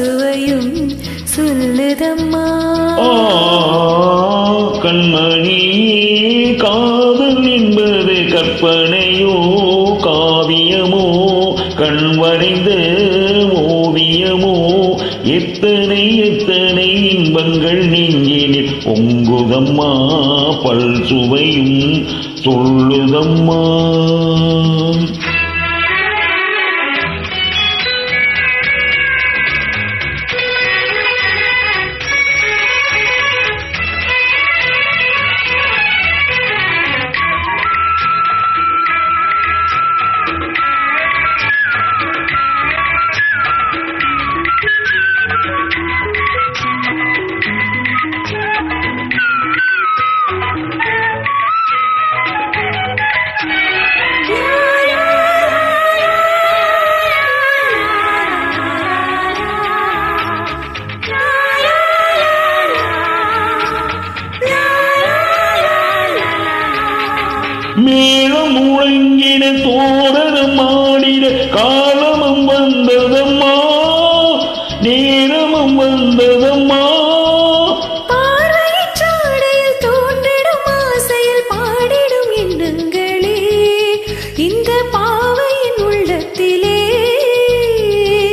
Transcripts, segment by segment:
சுவையும் சொல்லுதம்மா. கண்மணி காதல் என்பது கற்பனையோ காவியமோ கண் வரைந்த ஓவியமோ எத்தனை எத்தனை இன்பங்கள் நெஞ்சினில் பொங்குதம்மா பல் சுவையும் சொல்லுதம்மா. தோரணம் ஆடின காலமும் வந்ததம்மா நேரமும் வந்ததம்மா.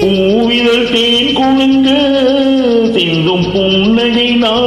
பூவிதழ் தேன் குழுங்க சிந்தும் புன்னகை நான்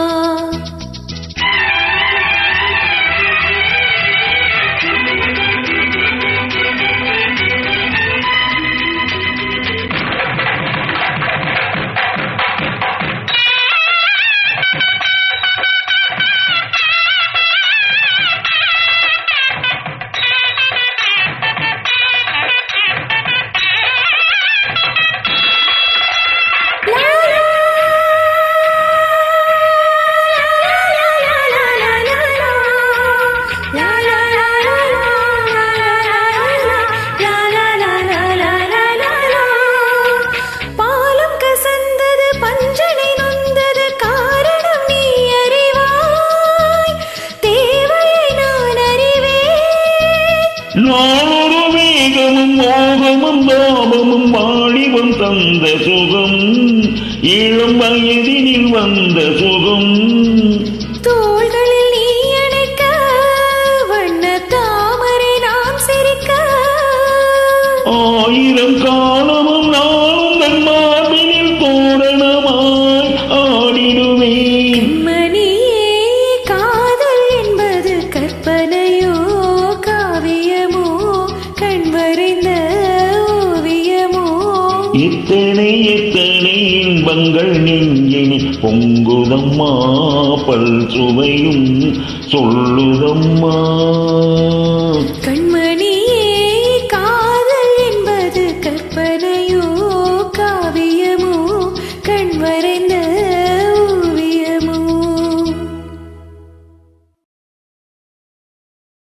அறிவேன் வேகமும் மோகமும் தாபமும் வாலிபம் தந்த சுகம். இளம் வயதினில் வந்த சுகம். இத்தனை இத்தனை இன்பங்கள் நெஞ்சினில் பொங்குதம்மா பல் சுவையும் சொல்லுதம்மா.